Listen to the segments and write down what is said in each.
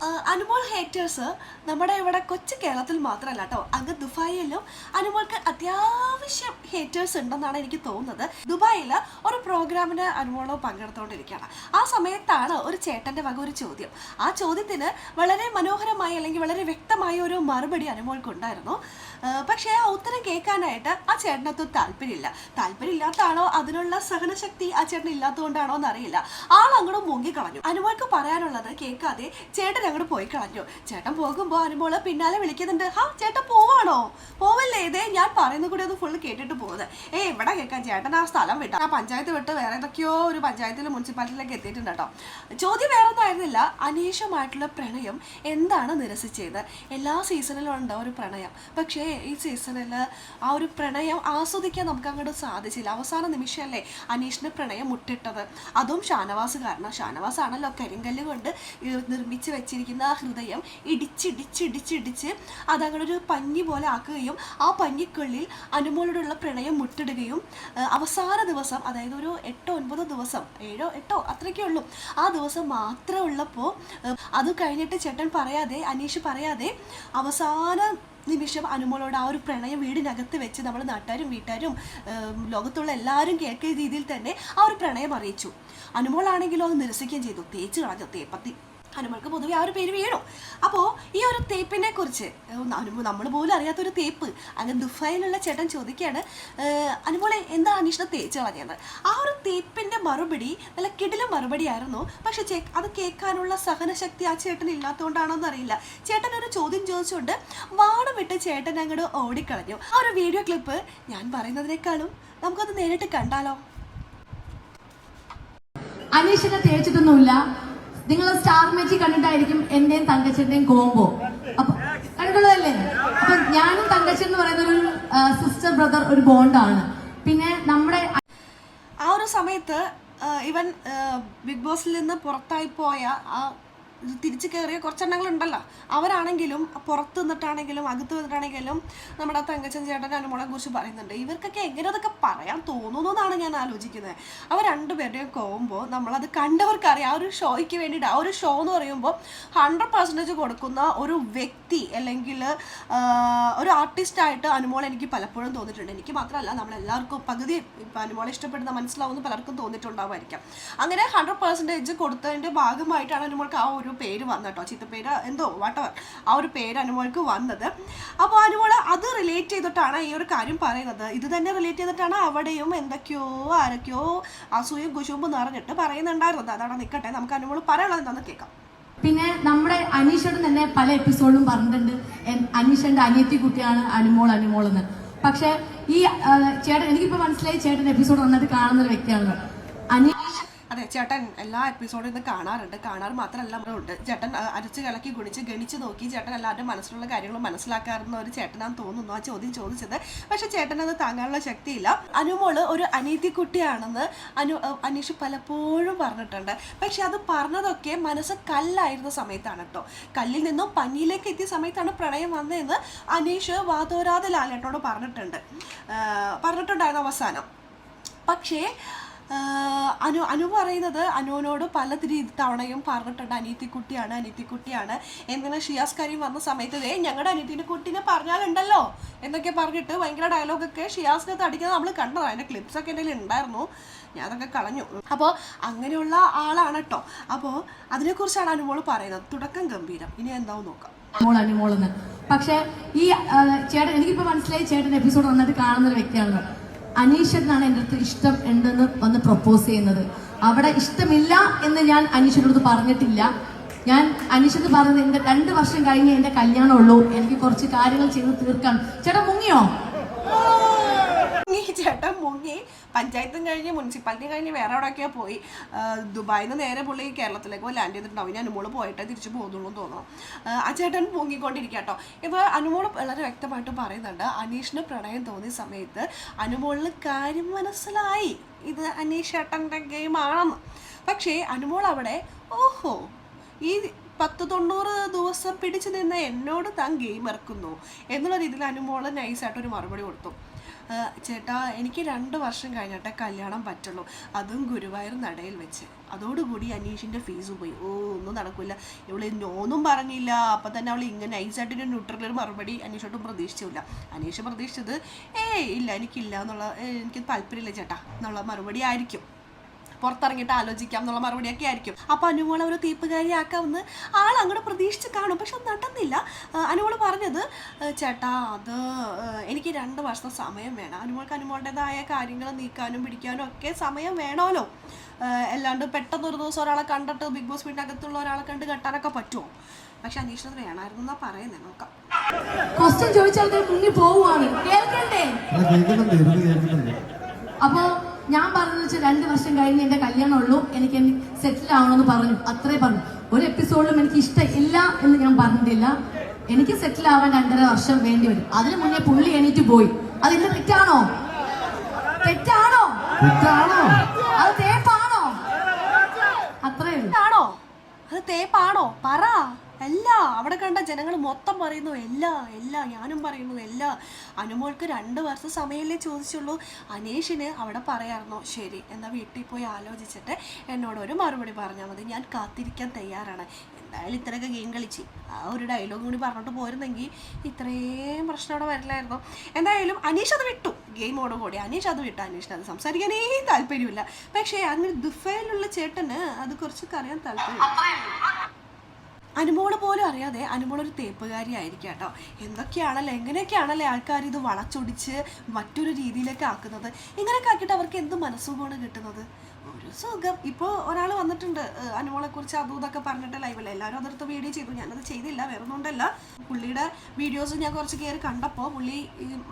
あ Anumol haters നമ്മുടെ ഇവിടെ കൊച്ചു കേരളത്തിൽ മാത്രമല്ല കേട്ടോ. അങ്ങ് ദുബായിലും അനുമോൾക്ക് അത്യാവശ്യം ഹേറ്റേഴ്സ് ഉണ്ടെന്നാണ് എനിക്ക് തോന്നുന്നത്. ദുബായിൽ ഒരു പ്രോഗ്രാമിന് അനുമോളോ പങ്കെടുത്തുകൊണ്ടിരിക്കുകയാണ് ആ സമയത്താണ് ഒരു ചേട്ടന്റെ വക ഒരു ചോദ്യം. ആ ചോദ്യത്തിന് വളരെ മനോഹരമായി അല്ലെങ്കിൽ വളരെ വ്യക്തമായ ഒരു മറുപടി അനുമോൾക്ക് ഉണ്ടായിരുന്നു പക്ഷേ ആ ഉത്തരം കേൾക്കാനായിട്ട് ആ ചേട്ടനത്ത് താല്പര്യമില്ല. താല്പര്യമില്ലാത്താണോ അതിനുള്ള സഹനശക്തി ആ ചേട്ടൻ ഇല്ലാത്തതുകൊണ്ടാണോ എന്നറിയില്ല. ആൾ അങ്ങോട്ട് മുങ്ങിക്കളഞ്ഞു. അനുമോൾക്ക് പറയാനുള്ളത് കേൾക്കാതെ ചേട്ടൻ അങ്ങോട്ട് പോയി കളഞ്ഞു. ചേട്ടൻ പോകുമ്പോൾ അനുമോൾ പിന്നാലെ വിളിക്കുന്നുണ്ട്. ഹാ ചേട്ടൻ പോവാണോ? പോവല്ലേ ഇതേ? ഞാൻ പറയുന്ന കൂടി ഒന്ന് ഫുള്ള് കേട്ടിട്ട് പോകുന്നത്. ഏ ഇവിടെ കേൾക്കാൻ ചേട്ടൻ ആ സ്ഥലം വിട്ടു ആ പഞ്ചായത്ത് വിട്ട് വേറെ ഏതൊക്കെയോ ഒരു പഞ്ചായത്തിൽ മുനിസിപ്പാലിറ്റിയിലേക്ക് എത്തിയിട്ടുണ്ട് കേട്ടോ. ചോദ്യം വേറെ ഒന്നും ആയിരുന്നില്ല. അനീഷമായിട്ടുള്ള പ്രണയം എന്താണ് നിരസിച്ചത്? എല്ലാ സീസണിലും ഉണ്ട് ഒരു പ്രണയം? പക്ഷേ ഈ സീസണിൽ ആ ഒരു പ്രണയം ആസ്വദിക്കാൻ നമുക്ക് അങ്ങോട്ട് സാധിച്ചില്ല. അവസാന നിമിഷമല്ലേ അനീഷിന്റെ പ്രണയം മുട്ടിട്ടത്. അതും ഷാനവാസ് കാരണം. ഷാനവാസ് ആണല്ലോ കരിങ്കല്ല് കൊണ്ട് നിർമ്മിച്ച് വെച്ചിരിക്കുന്ന ആ ഹൃദയം ഇടിച്ചിടിച്ചിടിച്ചിടിച്ച് അതങ്ങനെ ഒരു പഞ്ഞി പോലെ ആക്കുകയും ആ പഞ്ഞിക്കുള്ളിൽ അനുമോളോടുള്ള പ്രണയം മുട്ടിടുകയും അവസാന ദിവസം അതായത് ഒരു എട്ടോ ഒൻപതോ ദിവസം ഏഴോ എട്ടോ അത്രയ്ക്കേ ഉള്ളൂ. ആ ദിവസം മാത്രമേ ഉള്ളപ്പോൾ അത് കഴിഞ്ഞിട്ട് ചേട്ടൻ പറയാതെ അനീഷ് പറയാതെ അവസാന നിമിഷം അനുമോളോട് ആ ഒരു പ്രണയം വീടിനകത്ത് വെച്ച് നമ്മൾ നാട്ടുകാരും വീട്ടുകാരും ലോകത്തുള്ള എല്ലാവരും കേൾക്കുന്ന രീതിയിൽ തന്നെ ആ ഒരു പ്രണയം അറിയിച്ചു. അനുമോളാണെങ്കിലും അത് നിരസിക്കുകയും ചെയ്തു. തേച്ച് കളഞ്ഞു. തേപ്പത്തി അനുമോൾക്ക് പൊതുവെ ആ ഒരു പേര് വീണു? അപ്പോൾ ഈ ഒരു തേപ്പിനെ കുറിച്ച് നമ്മൾ പോലും അറിയാത്തൊരു തേപ്പ് അങ്ങനെ ദുഫൈലുള്ള ചേട്ടൻ ചോദിക്കുകയാണ് അനുമോളെ എന്താ അന്വേഷണ തേച്ച് കളഞ്ഞത്? ആ ഒരു തേപ്പിന്റെ മറുപടി നല്ല കിടില മറുപടി ആയിരുന്നു പക്ഷെ ചേ അത് കേൾക്കാനുള്ള സഹനശക്തി ആ ചേട്ടൻ ഇല്ലാത്തതുകൊണ്ടാണോ എന്നറിയില്ല ചേട്ടൻ ഒരു ചോദ്യം ചോദിച്ചുകൊണ്ട് വാണം വിട്ട് ചേട്ടൻ അങ്ങോട്ട് ഓടിക്കളഞ്ഞു. ആ ഒരു വീഡിയോ ക്ലിപ്പ് ഞാൻ പറയുന്നതിനേക്കാളും നമുക്കത് നേരിട്ട് കണ്ടാലോ? അനീഷിനെ തേച്ചിട്ടൊന്നുമില്ല. നിങ്ങൾ സ്റ്റാർ മാജിക് കണ്ടിട്ടായിരിക്കും എന്റെയും തങ്കച്ചന്റെയും കോമ്പോ അപ്പൊ കണ്ടിട്ടുള്ളതല്ലേ? അപ്പൊ ഞാനും തങ്കച്ചൻ എന്ന് പറയുന്ന ഒരു സിസ്റ്റർ ബ്രദർ ഒരു ബോണ്ടാണ് പിന്നെ നമ്മുടെ ആ ഒരു സമയത്ത് ഇവൻ ബിഗ് ബോസിൽ നിന്ന് പുറത്തായി പോയ ആ തിരിച്ചു കയറിയ കുറച്ചെണ്ണങ്ങളുണ്ടല്ലോ. അവരാണെങ്കിലും പുറത്ത് നിന്നിട്ടാണെങ്കിലും അകത്ത് നിന്നിട്ടാണെങ്കിലും നമ്മുടെ തങ്കച്ചൻ ചേട്ടൻ അനുമോളെ കുറിച്ച് പറയുന്നുണ്ട്. ഇവർക്കൊക്കെ എങ്ങനെ അതൊക്കെ പറയാൻ തോന്നുന്നു എന്നാണ് ഞാൻ ആലോചിക്കുന്നത്. അവർ രണ്ടുപേരുടെയും കോമ്പോ നമ്മളത് കണ്ടവർക്കറിയാം. ആ ഒരു ഷോയ്ക്ക് വേണ്ടിയിട്ട് ആ ഒരു ഷോ എന്ന് പറയുമ്പോൾ ഹൺഡ്രഡ് പെർസെന്റേജ് കൊടുക്കുന്ന ഒരു വ്യക്തി അല്ലെങ്കിൽ ഒരു ആർട്ടിസ്റ്റായിട്ട് അനുമോൾ എനിക്ക് പലപ്പോഴും തോന്നിയിട്ടുണ്ട്. എനിക്ക് മാത്രമല്ല നമ്മളെല്ലാവർക്കും പകുതി ഇപ്പം അനുമോളെ ഇഷ്ടപ്പെടുന്ന മനസ്സിലാവുന്ന പലർക്കും തോന്നിയിട്ടുണ്ടാവുമായിരിക്കാം. അങ്ങനെ ഹൺഡ്രഡ് പെർസെന്റേജ് കൊടുത്തതിന്റെ ഭാഗമായിട്ടാണ് അനുമോൾക്ക് ആ ഒരു പേര് വന്നു കേട്ടോ ചിത്തപ്പേര് എന്തോ വട്ടവർ ആ ഒരു പേര് അനുമോൾക്ക് വന്നത്. അപ്പോൾ അനുമോൾ അത് റിലേറ്റ് ചെയ്തിട്ടാണ് ഈ ഒരു കാര്യം പറയുന്നത്. ഇത് തന്നെ റിലേറ്റ് ചെയ്തിട്ടാണ് അവിടെയും എന്തൊക്കെയോ ആരൊക്കെയോ അസൂയും കുശുമ്പും നിറഞ്ഞിട്ട് പറയുന്നുണ്ടായിരുന്നത്. അതാണ് നിൽക്കട്ടെ നമുക്ക് അനുമോൾ പറയാനുള്ളത് എന്താണെന്ന് കേൾക്കാം പിന്നെ നമ്മുടെ അനീഷോട് തന്നെ പല എപ്പിസോഡും പറഞ്ഞിട്ടുണ്ട്. അനീഷന്റെ അനിയത്തി കുട്ടിയാണ് അനുമോൾ അനുമോൾ എന്ന് പക്ഷെ ഈ ചേട്ടൻ എനിക്കിപ്പോ മനസ്സിലായി ചേട്ടൻ എപ്പിസോഡ് വന്നിട്ട് കാണുന്ന ഒരു വ്യക്തിയാണ് അനീഷ് അതെ ചേട്ടൻ എല്ലാ എപ്പിസോഡിൽ നിന്ന് കാണാറുണ്ട്. കാണാറ് മാത്രമല്ല ഉണ്ട്. ചേട്ടൻ അരച്ച് കിളക്കി ഗുണിച്ച് ഗണിച്ച് നോക്കി ചേട്ടൻ എല്ലാവരുടെയും മനസ്സിലുള്ള കാര്യങ്ങൾ മനസ്സിലാക്കാറുന്ന ഒരു ചേട്ടനാന്ന് തോന്നുന്നു ആ ചോദ്യം ചോദിച്ചത്. പക്ഷെ ചേട്ടൻ അത് താങ്ങാനുള്ള ശക്തിയില്ല. അനുമോൾ ഒരു അനീതി കുട്ടിയാണെന്ന് അനു അനീഷ് പലപ്പോഴും പറഞ്ഞിട്ടുണ്ട്. പക്ഷെ അത് പറഞ്ഞതൊക്കെ മനസ്സ് കല്ലായിരുന്ന സമയത്താണ് കേട്ടോ കല്ലിൽ നിന്നും പഞ്ഞിയിലേക്ക് എത്തിയ സമയത്താണ് പ്രണയം വന്നതെന്ന് അനീഷ് വാതോരാതെ ലാലേട്ടനോട് പറഞ്ഞിട്ടുണ്ട്. പറഞ്ഞിട്ടുണ്ടായിരുന്നു അവസാനം. പക്ഷേ അനു അനു പറയുന്നത് അനുവിനോട് പല തവണയും പറഞ്ഞിട്ടുണ്ട്. അനീത്തിക്കുട്ടിയാണ് അനീത്തിക്കുട്ടിയാണ് എന്തിനാ ഷിയാസ് കരീം വന്ന സമയത്ത് ദേ ഞങ്ങളുടെ അനീത്തിന്റെ കുട്ടീനെ പറഞ്ഞാലുണ്ടല്ലോ എന്നൊക്കെ പറഞ്ഞിട്ട് ഭയങ്കര ഡയലോഗൊക്കെ ഷിയാസിനകത്ത് അടിക്കുന്നത് നമ്മൾ കണ്ടത്. അതിന്റെ ക്ലിപ്സൊക്കെ എന്റെ ഉണ്ടായിരുന്നു. ഞാൻ അതൊക്കെ കളഞ്ഞു. അപ്പോൾ അങ്ങനെയുള്ള ആളാണ് കേട്ടോ അപ്പോൾ അതിനെക്കുറിച്ചാണ് അനുമോൾ പറയുന്നത്. തുടക്കം ഗംഭീരം. ഇനി എന്താവും നോക്കാം. അനുമോൾ അനുമോൾ പക്ഷെ ഈ ചേട്ടൻ എനിക്കിപ്പോ മനസ്സിലായി ചേട്ടൻ എപ്പിസോഡ് വന്നിട്ട് കാണുന്ന ഒരു വ്യക്തിയാണ് അനീഷ് എന്നാണ് എന്റെ അടുത്ത് ഇഷ്ടം ഉണ്ടെന്ന് വന്ന് പ്രപ്പോസ് ചെയ്യുന്നത്. അവിടെ ഇഷ്ടമില്ല എന്ന് ഞാൻ അടുത്ത് പറഞ്ഞിട്ടില്ല. ഞാൻ അനീഷത്ത് പറഞ്ഞത് എന്റെ രണ്ട് വർഷം കഴിഞ്ഞ് എന്റെ കല്യാണമുള്ളൂ. എനിക്ക് കുറച്ച് കാര്യങ്ങൾ ചെയ്ത് തീർക്കണം. ചേട്ടാ മുങ്ങിയോ? മുങ്ങി ചേട്ടൻ മുങ്ങി. പഞ്ചായത്തും കഴിഞ്ഞ് മുനിസിപ്പാലിറ്റിയും കഴിഞ്ഞ് വേറെ എവിടെയൊക്കെയോ പോയി. ദുബായിൽ നിന്ന് നേരെ പുള്ളി കേരളത്തിലേക്ക് ലാൻഡ് ചെയ്തിട്ടുണ്ടാവും. ഇനി അനുമോൾ പോയിട്ടേ തിരിച്ചു പോകുന്നുള്ളൂ തോന്നുന്നു. ആ, ചേട്ടൻ പൊങ്ങിക്കൊണ്ടിരിക്കട്ടോ കേട്ടോ. ഇപ്പോൾ അനുമോൾ വളരെ വ്യക്തമായിട്ട് പറയുന്നുണ്ട്. അനീഷിന് പ്രണയം തോന്നിയ സമയത്ത് അനുമോളിന് കാര്യം മനസ്സിലായി. ഇത് അനീഷ് ചേട്ടന്റെ ഗെയിമാണെന്ന് പക്ഷേ അനുമോൾ അവിടെ ഓഹോ ഈ പത്ത് തൊണ്ണൂറ് ദിവസം പിടിച്ചു നിന്ന് എന്നോട് താൻ ഗെയിം ഇറക്കുന്നു എന്നുള്ള രീതിയിൽ അനുമോൾ നൈസായിട്ട് ഒരു മറുപടി കൊടുത്തു. "ഏഹ്, ചേട്ടാ എനിക്ക് രണ്ട് വർഷം കഴിഞ്ഞിട്ടേ കല്യാണം പറ്റുള്ളൂ. അതും ഗുരുവായൂർ നടയിൽ വെച്ച്. അതോടുകൂടി അനീഷിന്റെ ഫീസ് പോയി. ഓ ഒന്നും നടക്കില്ല ഇവൾ നോന്നും പറഞ്ഞില്ല. അപ്പം തന്നെ അവൾ ഇങ്ങനെ നൈസായിട്ടൊരു ന്യൂട്രലൊരു മറുപടി അനീഷോട്ടും പ്രതീക്ഷിച്ചില്ല. അനീഷ് പ്രതീക്ഷിച്ചത് ഏയ് ഇല്ല എനിക്കില്ല എന്നുള്ള എനിക്ക് താല്പര്യമില്ല ചേട്ടാ എന്നുള്ള മറുപടി ആയിരിക്കും. പുറത്തിറങ്ങിയിട്ട് ആലോചിക്കാം എന്നുള്ള മറുപടിയൊക്കെ ആയിരിക്കും. അപ്പോൾ അനുമോളെ ഒരു തീപ്പുകാരിയാക്കാമെന്ന് ആൾ അങ്ങോട്ട് പ്രതീക്ഷിച്ച് കാണും. പക്ഷെ നടന്നില്ല. അനുമോൾ അനുമോൾ പറഞ്ഞത് ചേട്ടാ അത് എനിക്ക് രണ്ട് വർഷം സമയം വേണം. അനുമോൾക്ക് അനുമോളുടേതായ കാര്യങ്ങൾ നീക്കാനും പിടിക്കാനും ഒക്കെ സമയം വേണമല്ലോ അല്ലാണ്ട് പെട്ടെന്ന് ഒരു ദിവസം ഒരാളെ കണ്ടിട്ട് ബിഗ് ബോസ് വീടിനകത്തുള്ള ഒരാളെ കണ്ട് കെട്ടാനൊക്കെ പറ്റുമോ? പക്ഷെ അനീഷ് വേണമായിരുന്നു എന്നാ പറയുന്നത് നോക്കാം. ക്വസ്റ്റ്യൻ ചോദിച്ചാൽ മുന്നിൽ പോവുകയാണ്. കേൾക്കണ്ടേ? അപ്പോ ഞാൻ പറഞ്ഞു വെച്ചാൽ രണ്ട് വർഷം കഴിഞ്ഞ് എന്റെ കല്യാണം ഉള്ളൂ എനിക്ക് സെറ്റിൽ ആവണമെന്ന് പറഞ്ഞു. അത്രേ പറഞ്ഞു. ഒരു എപ്പിസോഡിലും എനിക്ക് ഇഷ്ടമില്ല എന്ന് ഞാൻ പറഞ്ഞിട്ടില്ല. എനിക്ക് സെറ്റിൽ ആവാൻ രണ്ടര വർഷം വേണ്ടി വരും. അതിന് മുന്നേ പുള്ളി എണീറ്റ് പോയി. അതിന്റെ തെറ്റാണോ? തെറ്റാണോ? തെറ്റാണോ? അത് തേപ്പാണോ? അത്രേ ഉള്ളൂ. ആണോ അത് തേപ്പാണോ? പറ. അല്ല അവിടെ കണ്ട ജനങ്ങൾ മൊത്തം പറയുന്നു എല്ലാ എല്ലാ ഞാനും പറയുന്നു എല്ലാ. അനുമോൾക്ക് രണ്ട് വർഷം സമയമല്ലേ ചോദിച്ചുള്ളൂ. അനീഷിന് അവിടെ പറയാമായിരുന്നു ശരി എന്നാൽ വീട്ടിൽ പോയി ആലോചിച്ചിട്ട് എന്നോട് ഒരു മറുപടി പറഞ്ഞാൽ മതി ഞാൻ കാത്തിരിക്കാൻ തയ്യാറാണ്. എന്തായാലും ഇത്രയൊക്കെ ഗെയിം കളിച്ച് ആ ഒരു ഡയലോഗ് കൂടി പറഞ്ഞിട്ട് പോരുന്നെങ്കിൽ ഇത്രയും പ്രശ്നം അവിടെ വരില്ലായിരുന്നു. എന്തായാലും അനീഷ് അത് വിട്ടു ഗെയിമോട് കൂടി. അനീഷ് അത് വിട്ടു അനീഷിന് അത് സംസാരിക്കാനേ താല്പര്യമില്ല. പക്ഷേ അങ്ങനെ ദുഫയിലുള്ള ചേട്ടന് അത് കുറച്ചൊക്കെ അറിയാൻ താല്പര്യം അനുമോൾ പോലും അറിയാതെ അനുമോളൊരു തേപ്പുകാരി ആയിരിക്കും കേട്ടോ. എന്തൊക്കെയാണല്ലേ എങ്ങനെയൊക്കെയാണല്ലേ ആൾക്കാർ ഇത് വളച്ചൊടിച്ച് മറ്റൊരു രീതിയിലേക്ക് ആക്കുന്നത്? ഇങ്ങനെയൊക്കെ ആക്കിയിട്ട് അവർക്ക് എന്ത് മനസ്സുഖമാണ് കിട്ടുന്നത്? ഒരു സുഖം. ഇപ്പോൾ ഒരാൾ വന്നിട്ടുണ്ട് അനുമോളെ കുറിച്ച് അതും പറഞ്ഞിട്ട് ലൈവിൽ എല്ലാവരും അതെടുത്ത് വീഡിയോ ചെയ്തു. ഞാനത് ചെയ്തില്ല വേറെ ഒന്നുകൊണ്ടല്ല പുള്ളിയുടെ വീഡിയോസ് ഞാൻ കുറച്ച് കയറി കണ്ടപ്പോൾ പുള്ളി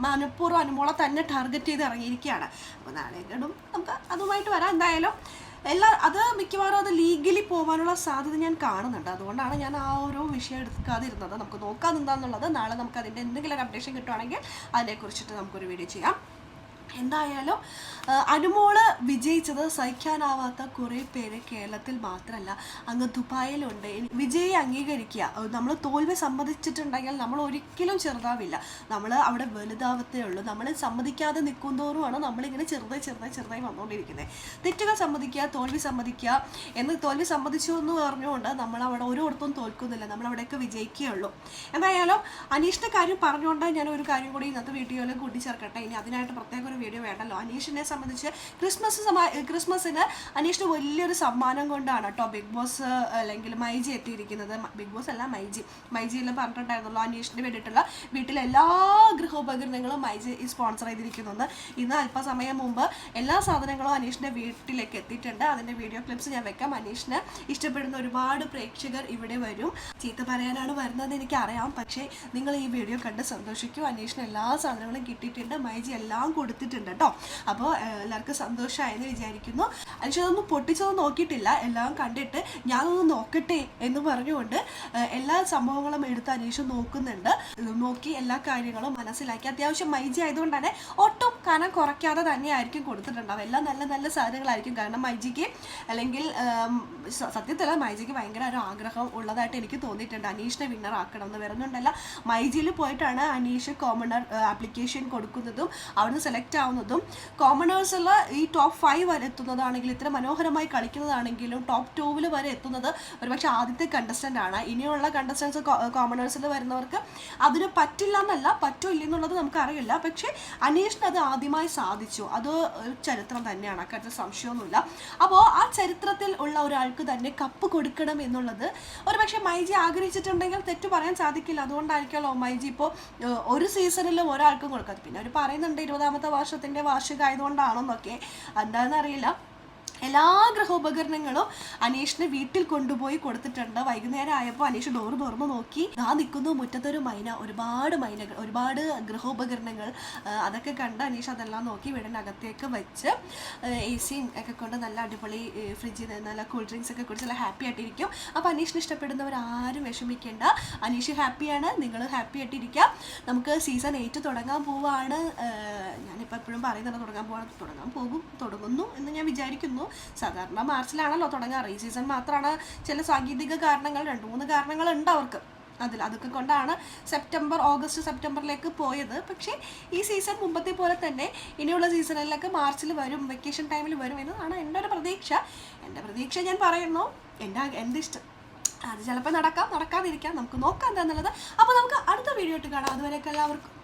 മനഃപൂർവം അനുമോളെ തന്നെ ടാർഗറ്റ് ചെയ്ത് ഇറങ്ങിയിരിക്കുകയാണ്. അപ്പോൾ നാളെ നമുക്ക് അതുമായിട്ട് വരാം. എന്തായാലും എല്ലാ അത് മിക്കവാറും അത് ലീഗലി പോകാനുള്ള സാധ്യത ഞാൻ കാണുന്നുണ്ട്. അതുകൊണ്ടാണ് ഞാൻ ആ ഓരോ വിഷയം എടുക്കാതിരുന്നത്. നമുക്ക് നോക്കാൻ എന്താണെന്നുള്ളത് നാളെ നമുക്ക് അതിന്റെ എന്തെങ്കിലും ഒരു അപ്ഡേഷൻ കിട്ടുവാണെങ്കിൽ അതിനെക്കുറിച്ചിട്ട് നമുക്കൊരു വീഡിയോ ചെയ്യാം. എന്തായാലും അനുമോൾ വിജയിച്ചത് സഹിക്കാനാവാത്ത കുറേ പേര് കേരളത്തിൽ മാത്രമല്ല അങ്ങ് ദുബായിലുണ്ട്. വിജയി അംഗീകരിക്കുക. നമ്മൾ തോൽവി സമ്മതിച്ചിട്ടുണ്ടെങ്കിൽ നമ്മൾ ഒരിക്കലും ചെറുതാവില്ല. നമ്മൾ അവിടെ വലുതാവത്തേ ഉള്ളൂ. നമ്മൾ സമ്മതിക്കാതെ നിൽക്കുന്തോറുമാണ് നമ്മളിങ്ങനെ ചെറുതായി ചെറുതായി ചെറുതായി വന്നുകൊണ്ടിരിക്കുന്നത് തെറ്റുകൾ സമ്മതിക്കുക തോൽവി സമ്മതിക്കുക. എന്ന് തോൽവി സമ്മതിച്ചു എന്ന് പറഞ്ഞുകൊണ്ട് നമ്മൾ അവിടെ ഓരോടത്തും തോൽക്കുന്നില്ല. നമ്മൾ അവിടെയൊക്കെ വിജയിക്കുകയുള്ളൂ. എന്തായാലും അനീഷിന്റെ കാര്യം പറഞ്ഞുകൊണ്ട് ഞാൻ ഒരു കാര്യം കൂടി ഇന്നത്തെ വീഡിയോയിൽ കൂട്ടിച്ചേർക്കട്ടെ. ഇനി അതിനായിട്ട് പ്രത്യേക ഒരു വീഡിയോ വേണ്ടല്ലോ. അനീഷിനെ സംബന്ധിച്ച് ക്രിസ്മസ് ക്രിസ്മസിന് അനീഷിന് വലിയൊരു സമ്മാനം കൊണ്ടാണ് കേട്ടോ ബിഗ് ബോസ് അല്ലെങ്കിൽ മൈജി എത്തിയിരിക്കുന്നത്. ബിഗ് ബോസ് അല്ല മൈജി. മൈജിയിൽ പറഞ്ഞിട്ടുണ്ടായിരുന്നല്ലോ അനീഷിന് വേണ്ടിയിട്ടുള്ള വീട്ടിലെ എല്ലാ ഗൃഹോപകരണങ്ങളും മൈജി സ്പോൺസർ ചെയ്തിരിക്കുന്നുണ്ട്. ഇന്ന് അല്പസമയം മുമ്പ് എല്ലാ സാധനങ്ങളും അനീഷിന്റെ വീട്ടിലേക്ക് എത്തിയിട്ടുണ്ട്. അതിന്റെ വീഡിയോ ക്ലിപ്സ് ഞാൻ വെക്കാം. അനീഷിന് ഇഷ്ടപ്പെടുന്ന ഒരുപാട് പ്രേക്ഷകർ ഇവിടെ വരും. ചീത്ത പറയാനാണ് വരുന്നത് എനിക്ക് അറിയാം പക്ഷേ നിങ്ങൾ ഈ വീഡിയോ കണ്ട് സന്തോഷിക്കും. അനീഷിന് എല്ലാ സാധനങ്ങളും കിട്ടിയിട്ടുണ്ട്. മൈജി എല്ലാം കൊടുത്തിട്ടുണ്ട്. കേട്ടോ. അപ്പോൾ എല്ലാവർക്കും സന്തോഷമായെന്ന് വിചാരിക്കുന്നു. അതൊന്നും പൊട്ടിച്ചതൊന്നും നോക്കിയിട്ടില്ല. എല്ലാം കണ്ടിട്ട് ഞാനൊന്ന് നോക്കട്ടെ എന്ന് പറഞ്ഞുകൊണ്ട് എല്ലാ സംഭവങ്ങളും എടുത്ത് അനീഷ് നോക്കുന്നുണ്ട്. നോക്കി എല്ലാ കാര്യങ്ങളും മനസ്സിലാക്കി. അത്യാവശ്യം മൈജി ആയതുകൊണ്ട് തന്നെ ഒട്ടും കനം കുറയ്ക്കാതെ തന്നെയായിരിക്കും കൊടുത്തിട്ടുണ്ടാവും എല്ലാം നല്ല നല്ല സാധനങ്ങളായിരിക്കും. കാരണം മൈജിക്ക് അല്ലെങ്കിൽ സത്യത്തിൽ മൈജിക്ക് ഭയങ്കര ഒരു ആഗ്രഹം ഉള്ളതായിട്ട് എനിക്ക് തോന്നിയിട്ടുണ്ട്. അനീഷിനെ വിന്നർ ആക്കണം എന്ന് വരുന്നുണ്ടല്ല. മൈജിയിൽ പോയിട്ടാണ് അനീഷ് കോമണർ ആപ്ലിക്കേഷൻ കൊടുക്കുന്നതും. അവിടുന്ന് സെലക്ട് ആവുന്നതും കോമണേഴ്സുള്ള ഈ ടോപ്പ് ഫൈവ് വരെ എത്തുന്നതാണെങ്കിലും ഇത്ര മനോഹരമായി കളിക്കുന്നതാണെങ്കിലും ടോപ്പ് ടൂവിൽ വരെ എത്തുന്നത് ഒരുപക്ഷെ ആദ്യത്തെ കണ്ടസ്റ്റന്റ് ആണ്. ഇനിയുള്ള കണ്ടസ്റ്റൻസ് കോമണേഴ്സിൽ വരുന്നവർക്ക് അതിന് പറ്റില്ല എന്നല്ല പറ്റോ ഇല്ലെന്നുള്ളത് നമുക്കറിയില്ല. പക്ഷേ അനീഷിന് അത് ആദ്യമായി സാധിച്ചു. അത് ചരിത്രം തന്നെയാണ് അക്കാര്യത്തിൽ സംശയമൊന്നുമില്ല. അപ്പോൾ ആ ചരിത്രത്തിൽ ഉള്ള ഒരാൾക്ക് തന്നെ കപ്പ് കൊടുക്കണം എന്നുള്ളത് ഒരുപക്ഷെ മൈജി ആഗ്രഹിച്ചിട്ടുണ്ടെങ്കിൽ തെറ്റു പറയാൻ സാധിക്കില്ല. അതുകൊണ്ടായിരിക്കുമല്ലോ മൈജി ഇപ്പോൾ ഒരു സീസണിലും ഒരാൾക്കും കൊടുക്കാതെ പിന്നെ അവർ പറയുന്നുണ്ട് ഇരുപതാമത്തെ വർഷത്തിന്റെ വാർഷികമായതുകൊണ്ടാണെന്നൊക്കെ എന്താണെന്നറിയില്ല. എല്ലാ ഗൃഹോപകരണങ്ങളും അനീഷിന് വീട്ടിൽ കൊണ്ടുപോയി കൊടുത്തിട്ടുണ്ട്. വൈകുന്നേരം ആയപ്പോൾ അനീഷ് ഡോർ തുറന്നു നോക്കി. ആ നിൽക്കുന്നു മുറ്റത്തൊരു മൈന. ഒരുപാട് മൈനകൾ ഒരുപാട് ഗൃഹോപകരണങ്ങൾ ആ, അതൊക്കെ കണ്ട് അനീഷ് അതെല്ലാം നോക്കി വീടിനകത്തേക്ക് വെച്ച് എ സിയും ഒക്കെ കൊണ്ട് നല്ല അടിപൊളി ഫ്രിഡ്ജിൽ നല്ല കൂൾ ഡ്രിങ്ക്സ് ഒക്കെ കുടിച്ച് നല്ല ഹാപ്പി ആയിട്ടിരിക്കും. അപ്പോൾ അനീഷിന് ഇഷ്ടപ്പെടുന്നവർ ആരും വിഷമിക്കേണ്ട. അനീഷ് ഹാപ്പിയാണ് നിങ്ങൾ ഹാപ്പി ആയിട്ടിരിക്കുക നമുക്ക് സീസൺ എയ്റ്റ് തുടങ്ങാൻ പോവാണ്. ഞാനിപ്പോൾ എപ്പോഴും പറയുന്നുണ്ട് തുടങ്ങാൻ പോവാണ് തുടങ്ങാൻ പോകും തുടങ്ങുന്നു എന്ന് ഞാൻ വിചാരിക്കുന്നു. സാധാരണ മാർച്ചിലാണല്ലോ തുടങ്ങാറ്. ഈ സീസൺ മാത്രമാണ് ചില സാങ്കേതിക കാരണങ്ങൾ രണ്ട് മൂന്ന് കാരണങ്ങളുണ്ട് അവർക്ക്. അതിൽ അതൊക്കെ കൊണ്ടാണ് സെപ്റ്റംബർ ഓഗസ്റ്റ് സെപ്റ്റംബറിലേക്ക് പോയത്. പക്ഷേ ഈ സീസൺ മുമ്പത്തെ പോലെ തന്നെ ഇനിയുള്ള സീസണിലൊക്കെ മാർച്ചിൽ വരും വെക്കേഷൻ ടൈമിൽ വരും എന്നതാണ് എന്റെ ഒരു പ്രതീക്ഷ. എന്റെ പ്രതീക്ഷ ഞാൻ പറയുന്നു എന്റെ എന്റെ ഇഷ്ടം. അത് ചിലപ്പോൾ നടക്കാം നടക്കാതിരിക്കാം. നമുക്ക് നോക്കാം എന്താന്നുള്ളത്. അപ്പോൾ നമുക്ക് അടുത്ത വീഡിയോ ഇട്ട് കാണാം. അതുവരെയൊക്കെ എല്ലാവർക്കും.